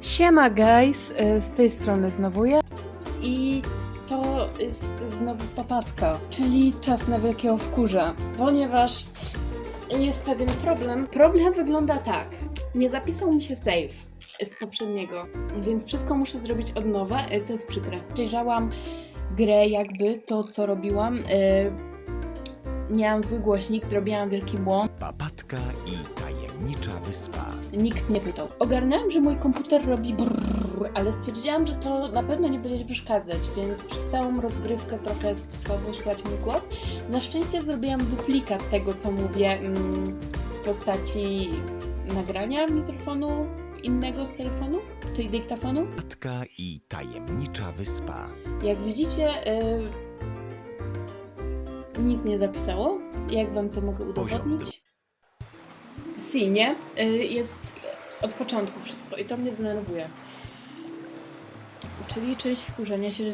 Siema guys, y, z tej strony znowu ja. I to jest znowu papatka, czyli czas na wielkiego wkurza, ponieważ jest pewien problem. Problem wygląda tak, nie zapisał mi się save z poprzedniego, więc wszystko muszę zrobić od nowa, y, to jest przykre. Przejrzałam grę jakby, to co robiłam, y, miałam zły głośnik, zrobiłam wielki błąd, Papatka i tajemnicza wyspa. Nikt nie pytał. Ogarnęłam, że mój komputer robi brrr, ale stwierdziłam, że to na pewno nie będzie przeszkadzać, więc przez całą rozgrywkę trochę słabo słychać mój głos. Na szczęście zrobiłam duplikat tego, co mówię mm, w postaci nagrania mikrofonu innego z telefonu, czyli dyktafonu. Papatka i tajemnicza wyspa. Jak widzicie, y, nic nie zapisało. Jak wam to mogę udowodnić? Nie? Y, jest od początku wszystko i to mnie denerwuje. Czyli część wkurzenia się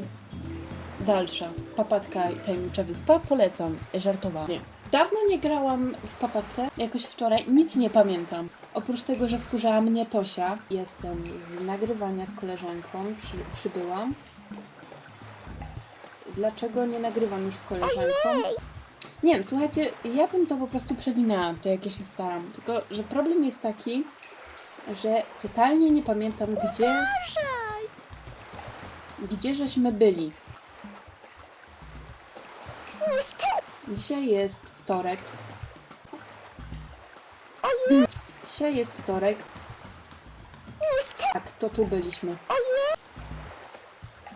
dalsza. Papatka i tajemnicza wyspa. Polecam. Żartowanie. Dawno nie grałam w papatkę. Jakoś wczoraj nic nie pamiętam. Oprócz tego, że wkurzała mnie Tosia, jestem z nagrywania z koleżanką, przy, przybyłam. Dlaczego nie nagrywam już z koleżanką? Nie wiem, słuchajcie, ja bym to po prostu przewinęła, to jak ja się staram. Tylko, że problem jest taki, że totalnie nie pamiętam, gdzie. Gdzie żeśmy byli. Dzisiaj jest wtorek. Dzisiaj jest wtorek. Tak, to tu byliśmy.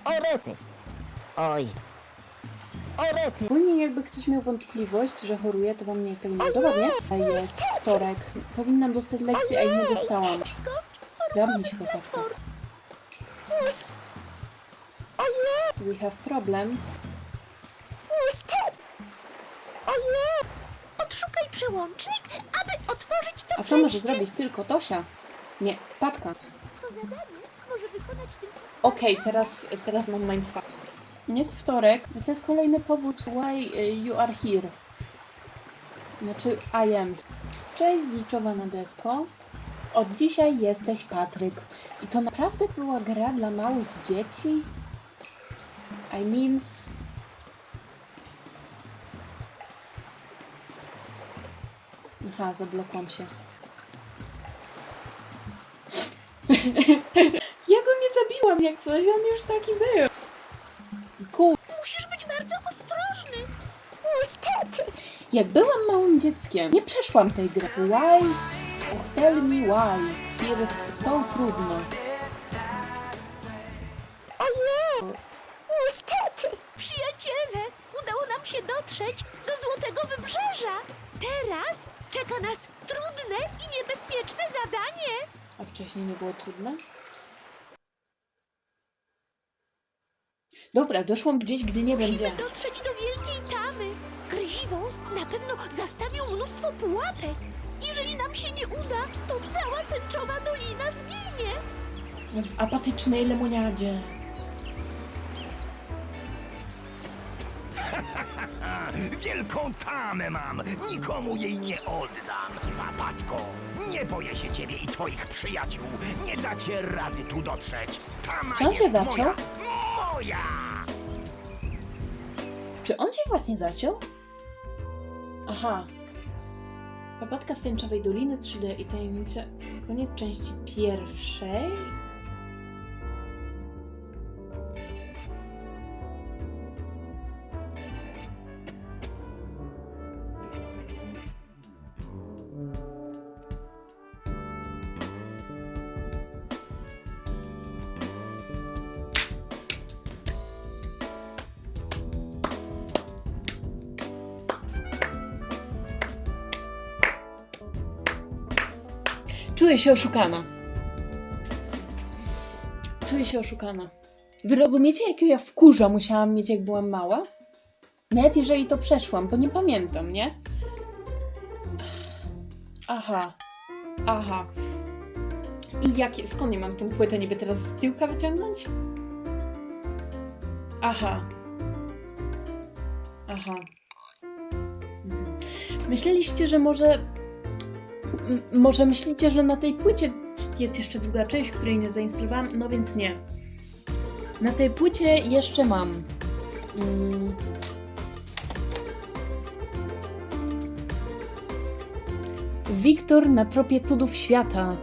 O rety. Oj. O rety. Ogólnie jakby ktoś miał wątpliwość, że choruje, to wam nie tak nie udowodnię. A jest wtorek. Powinnam dostać lekcję, a ich nie dostałam. Zamknij się, chłopaczku. We have problem. Ojej. Odszukaj przełącznik, aby otworzyć to A co może zrobić tylko Tosia? Nie, Patka. To zadanie może wykonać tylko... Okej, teraz, teraz mam mindfuck. Jest wtorek, to jest kolejny powód, why y, you are here. Znaczy, I am. Cześć, Gliczowa na desko. Od dzisiaj jesteś Patryk. I to naprawdę była gra dla małych dzieci? I mean... Aha, zablokłam się. Ja go nie zabiłam jak coś, on już taki był. Jak byłam małym dzieckiem, nie przeszłam tej gry. Why? Oh, tell me why. Here's so trudno. Ojej. Niestety. Przyjaciele, udało nam się dotrzeć do Złotego Wybrzeża. Teraz czeka nas trudne i niebezpieczne zadanie. A wcześniej nie było trudne? Dobra, doszłam gdzieś, gdzie nie będzie. Musimy dotrzeć do Wielkiej Tamy. Gryziwąs na pewno zastawił mnóstwo pułapek. Jeżeli nam się nie uda, to cała tęczowa dolina zginie. W apatycznej lemoniadzie. Wielką tamę mam. Nikomu jej nie oddam. Papatko, nie boję się ciebie i twoich przyjaciół. Nie dacie rady tu dotrzeć. Tama Czy on się jest zaciął? moja. Moja! Czy on się właśnie zaciął? Aha. Papatka z Tęczowej Doliny 3D i tajemnicze. Koniec części pierwszej. Czuję się oszukana. Czuję się oszukana. Wy rozumiecie, jakiego ja wkurza musiałam mieć, jak byłam mała? Nawet jeżeli to przeszłam, bo nie pamiętam, nie? Aha. Aha. I jakie... Skąd ja mam tę płytę niby teraz z tyłka wyciągnąć? Aha. Aha. Mhm. Myśleliście, że może może myślicie, że na tej płycie jest jeszcze druga część, której nie zainstalowałam, no więc nie. Na tej płycie jeszcze mam. Mm. Wiktor na tropie cudów świata.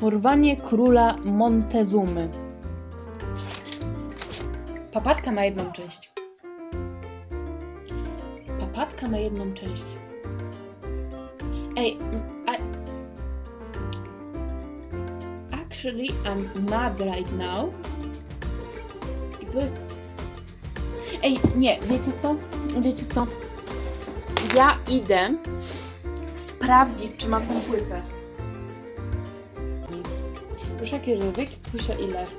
Porwanie króla Montezumy. Papatka ma jedną część. Papatka ma jedną część. Ej, I... Actually, I'm mad right now. Jakby... Ej, nie, wiecie co? Wiecie co? Ja idę sprawdzić, czy mam tą płytę. Proszę kierowek, Pusia i Lew.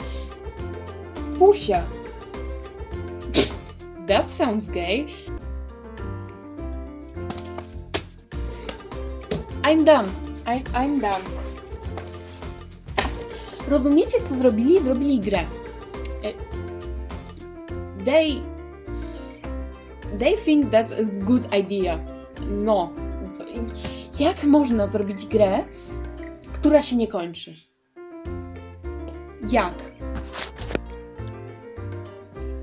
Pusia! That sounds gay. I'm done. I, I'm done. Rozumiecie, co zrobili? Zrobili grę. E, They... They think that's a good idea. No. Jak można zrobić grę, która się nie kończy? Jak?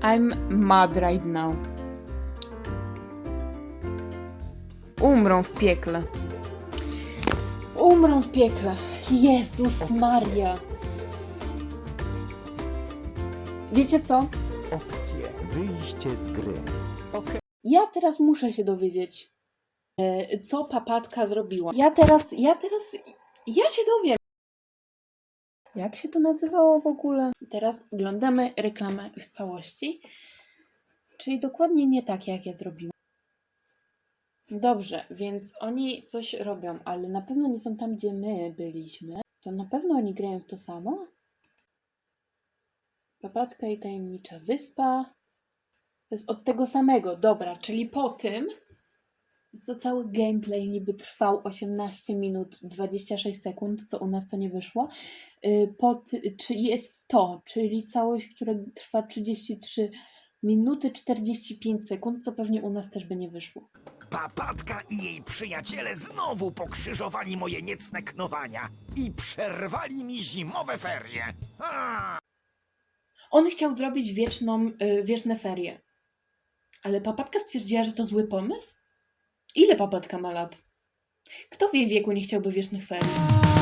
I'm mad right now. Umrą w piekle. Umrą w piekle. Jezus Maria. Wiecie co? Opcje. Wyjście z gry. Ja teraz muszę się dowiedzieć, e, co papatka zrobiła. Ja teraz, ja teraz, ja się dowiem. Jak się to nazywało w ogóle? Teraz oglądamy reklamę w całości, czyli dokładnie nie tak, jak ja zrobiłam. Dobrze, więc oni coś robią, ale na pewno nie są tam, gdzie my byliśmy. To na pewno oni grają w to samo? Papatka i tajemnicza wyspa. To jest od tego samego, dobra, czyli po tym, co cały gameplay niby trwał 18 minut 26 sekund, co u nas to nie wyszło, yy, po ty, czy jest to, czyli całość, która trwa 33 minuty 45 sekund, co pewnie u nas też by nie wyszło. Papatka i jej przyjaciele znowu pokrzyżowali moje niecne knowania i przerwali mi zimowe ferie. A! On chciał zrobić wieczną, yy, wieczne ferie, ale papatka stwierdziła, że to zły pomysł? Ile papatka ma lat? Kto w jej wieku nie chciałby wiecznych ferii?